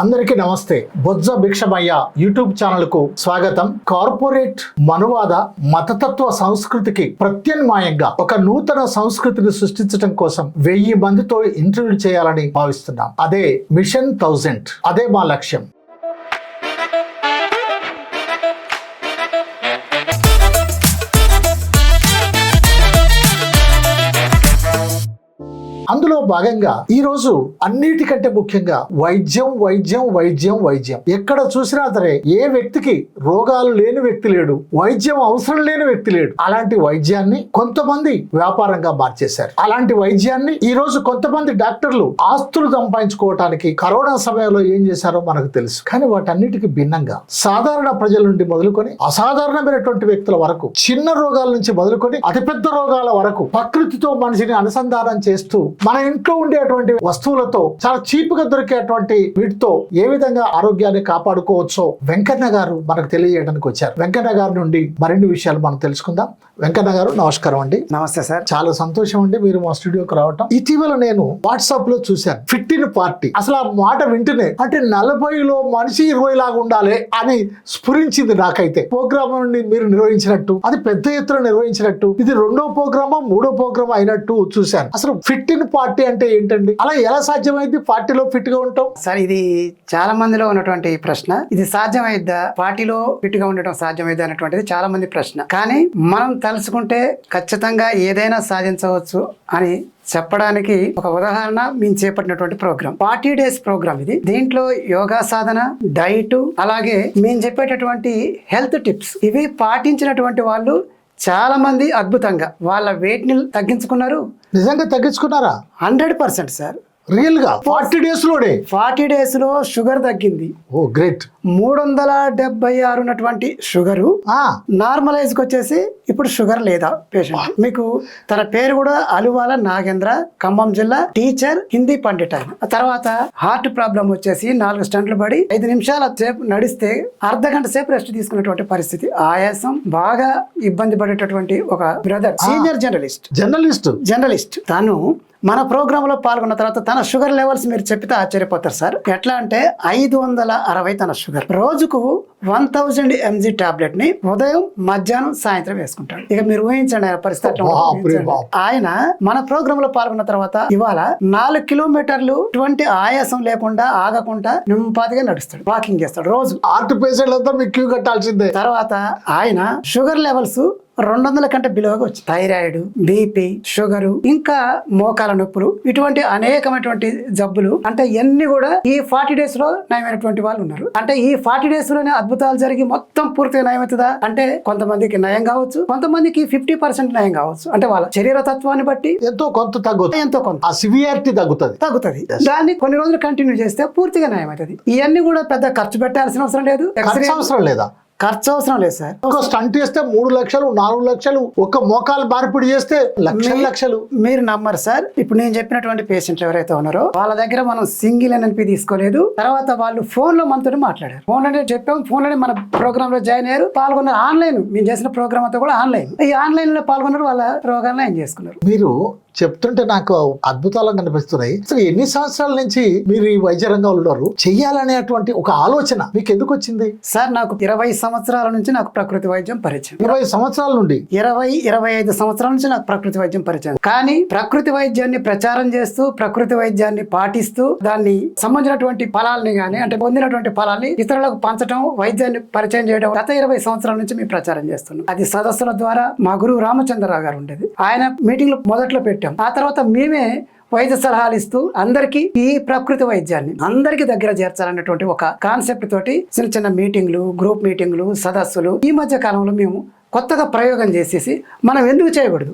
అందరికీ నమస్తే. బొజ్జ భిక్షమయ్య యూట్యూబ్ ఛానల్కు స్వాగతం. కార్పొరేట్ మనువాద మతతత్వ సంస్కృతికి ప్రత్యామ్నాయంగా ఒక నూతన సంస్కృతిని సృష్టించడం కోసం వెయ్యి మందితో ఇంటర్వ్యూ చేయాలని భావిస్తున్నాం. అదే మిషన్ థౌజండ్. అదే మా లక్ష్యం. అందులో భాగంగా ఈ రోజు అన్నిటికంటే ముఖ్యంగా వైద్యం వైద్యం వైద్యం వైద్యం. ఎక్కడ చూసినా సరే ఏ వ్యక్తికి రోగాలు లేని వ్యక్తి లేడు వైద్యం అవసరం లేని వ్యక్తి లేడు. అలాంటి వైద్యాన్ని కొంతమంది వ్యాపారంగా మార్చేశారు. అలాంటి వైద్యాన్ని ఈ రోజు కొంతమంది డాక్టర్లు ఆస్తులు సంపాదించుకోవటానికి కరోనా సమయంలో ఏం చేశారో మనకు తెలుసు. కానీ వాటన్నిటికి భిన్నంగా సాధారణ ప్రజల నుండి మొదలుకొని అసాధారణమైనటువంటి వ్యక్తుల వరకు చిన్న రోగాల నుంచి మొదలుకొని అతిపెద్ద రోగాల వరకు ప్రకృతితో మనిషిని అనుసంధానం చేస్తూ మన ఇంట్లో ఉండేటువంటి వస్తువులతో చాలా చీప్గా దొరికేటువంటి వీటితో ఏ విధంగా ఆరోగ్యాన్ని కాపాడుకోవచ్చో వెంకన్న గారు మనకు తెలియజేయడానికి వచ్చారు. వెంకన్న గారి నుండి మరిన్ని విషయాలు మనం తెలుసుకుందాం. వెంకన్న గారు నమస్కారం అండి. నమస్తే సార్. చాలా సంతోషం అండి మీరు మా స్టూడియోకి రావటం. ఇటీవల నేను వాట్సాప్లో చూశాను ఫిట్ ఇన్ పార్టీ. అసలు ఆ మాట వింటేనే అంటే నలభైలో మనిషి ఇరవై లాగా ఉండాలి అని స్ఫురించింది నాకైతే. ప్రోగ్రామ్ మీరు నిర్వహించినట్టు అది పెద్ద ఎత్తున నిర్వహించినట్టు ఇది రెండో ప్రోగ్రామా మూడో ప్రోగ్రామ్ అయినట్టు చూశాను. అసలు ఫిట్ ఇన్ పార్టీ అంటే ఏంటండి? అలా ఎలా సాధ్యమైంది? పార్టీలో ఫిట్గా ఉంటాం? సార్ ఇది చాలా మందిలో ఉన్నటువంటి ప్రశ్న. ఇది సాధ్యమైద్దా? పార్టీలో ఫిట్గా ఉండటం సాధ్యమైద్దా అనేటువంటిది చాలా మంది ప్రశ్న. కానీ మనం తలుచుకుంటే ఖచ్చితంగా ఏదైనా సాధించవచ్చు అని చెప్పడానికి ఒక ఉదాహరణ మేము చేపట్టినటువంటి ప్రోగ్రామ్ ఫార్టీ డేస్ ప్రోగ్రామ్ ఇది. దీంట్లో యోగా సాధన డైట్ అలాగే మేము చెప్పేటటువంటి హెల్త్ టిప్స్. ఇవి పాటించినటువంటి వాళ్ళు చాలా మంది అద్భుతంగా. వాళ్ళ వెయిట్ని తగ్గించుకున్నారు. నిజంగా తగ్గించుకున్నారా? Hundred percent sir. రియల్గా? ఫార్టీ డేస్లోనే? ఫార్టీ డేస్లో షుగర్ తగ్గింది. Oh great. మూడు వందల డెబ్బై ఆరు ఉన్నటువంటి షుగరు నార్మలైజ్కి వచ్చేసి ఇప్పుడు షుగర్ లేదా పేషెంట్. మీకు తన పేరు కూడా అలువాల నాగేంద్ర ఖమ్మం జిల్లా టీచర్ హిందీ పండిట్ ఆయన. తర్వాత హార్ట్ ప్రాబ్లం వచ్చేసి నాలుగు స్టంట్లు పడి ఐదు నిమిషాల సేపు నడిస్తే అర్ధ గంట సేపు రెస్ట్ తీసుకునేటువంటి పరిస్థితి. ఆయాసం బాగా ఇబ్బంది పడేటటువంటి ఒక brother senior journalist. Journalist. Journalist. తను మన ప్రోగ్రామ్లో పాల్గొన్న తర్వాత తన షుగర్ లెవెల్స్ మీరు చెప్పితే ఆశ్చర్యపోతారు సార్. ఎట్లా అంటే ఐదు వందల అరవై తన షుగర్. రోజుకు వన్ థౌజండ్ ఎంజీ టాబ్లెట్ని ఉదయం మధ్యాహ్నం సాయంత్రం వేసుకుంటాడు. ఇక మీరు ఊహించండి ఆయన పరిస్థితి. ఆయన మన ప్రోగ్రామ్లో పాల్గొన్న తర్వాత ఇవాళ నాలుగు కిలోమీటర్లు ఇటువంటి ఆయాసం లేకుండా ఆగకుండా నింపాదిగా నడుస్తాడు. వాకింగ్ చేస్తాడు రోజు. హార్ట్ పేషెంట్లంతా మీకు క్యూ కట్టాల్సిందే. తర్వాత ఆయన షుగర్ లెవెల్స్ రెండు వందల కంటే బిలోగా వచ్చి థైరాయిడ్ బీపీ షుగర్ ఇంకా మోకాల నొప్పులు ఇటువంటి అనేకమైనటువంటి జబ్బులు. అంటే ఇవన్నీ కూడా ఈ ఫార్టీ డేస్లో నయమైనటువంటి వాళ్ళు ఉన్నారు. అంటే ఈ ఫార్టీ డేస్లోనే అద్భుతాలు జరిగి మొత్తం పూర్తిగా నయమవుతుందా? అంటే కొంతమందికి నయం కావచ్చు కొంతమందికి ఫిఫ్టీ పర్సెంట్ నయం కావచ్చు. అంటే వాళ్ళ శరీర తత్వాన్ని బట్టి ఎంతో కొంత తగ్గుతుంది. ఎంతో కొంత. ఆ సివియారిటీ తగ్గుతుంది. తగ్గుతుంది. దాన్ని కొన్ని రోజులు కంటిన్యూ చేస్తే పూర్తిగా నయం అవుతుంది ఇవన్నీ కూడా పెద్ద ఖర్చు పెట్టాల్సిన అవసరం లేదు. ఖర్చు అవసరం లేదా? ఖర్చు అవసరం లేదు సార్. ఒక స్టంట్ చేస్తే మూడు లక్షలు నాలుగు లక్షలు ఒక మోకాలు మార్పిడి చేస్తే లక్షలు లక్షలు. మీరు నమ్మరు సార్. ఇప్పుడు నేను చెప్పినటువంటి పేషెంట్లు ఎవరైతే ఉన్నారో వాళ్ళ దగ్గర మనం సింగిల్ ఎన్ఎల్పి తీసుకోలేదు. తర్వాత వాళ్ళు ఫోన్లో మనతో మాట్లాడారు. ఫోన్లోనే చెప్పాం ఫోన్లోనే మన ప్రోగ్రామ్లో జాయిన్ అయ్యారు. పాల్గొన్నారు ఆన్లైన్. మేము చేసిన ప్రోగ్రామ్ అంతా కూడా ఆన్లైన్. ఈ ఆన్లైన్లో పాల్గొన్నారు వాళ్ళ రోగాలను ఏం చేసుకున్నారు. మీరు చెప్తుంటే నాకు అద్భుతాలు కనిపిస్తున్నాయి. అసలు ఎన్ని సంవత్సరాల నుంచి మీరు ఈ వైద్య రంగంలో ఉన్నారు? చెయ్యాలనేటువంటి ఒక ఆలోచన మీకు ఎందుకు వచ్చింది? సార్ నాకు ఇరవై సంవత్సరాల నుంచి నాకు ప్రకృతి వైద్యం పరిచయం. ఇరవై సంవత్సరాల నుండి? ఇరవై ఇరవై ఐదు సంవత్సరాల నుంచి నాకు ప్రకృతి వైద్యం పరిచయం. కానీ ప్రకృతి వైద్యాన్ని ప్రచారం చేస్తూ ప్రకృతి వైద్యాన్ని పాటిస్తూ దాన్ని సంబంధించినటువంటి ఫలాల్ని గానీ అంటే పొందినటువంటి ఫలాల్ని ఇతరులకు పంచడం వైద్యాన్ని పరిచయం చేయడం గత ఇరవై సంవత్సరాల నుంచి మేము ప్రచారం చేస్తున్నాం. అది సదస్సుల ద్వారా మా గురువు రామచంద్రరావు గారు ఉండేది. ఆయన మీటింగ్లు మొదట్లో పెట్టాం. ఆ తర్వాత మేమే వైద్య సలహాలు ఇస్తూ అందరికీ ఈ ప్రకృతి వైద్యాన్ని అందరికీ దగ్గర చేర్చాలన్నటువంటి ఒక కాన్సెప్ట్ తోటి చిన్న చిన్న మీటింగ్లు గ్రూప్ మీటింగ్లు సదస్సులు ఈ మధ్య కాలంలో మేము కొత్తగా ప్రయోగం చేసేసి మనం ఎందుకు చేయకూడదు?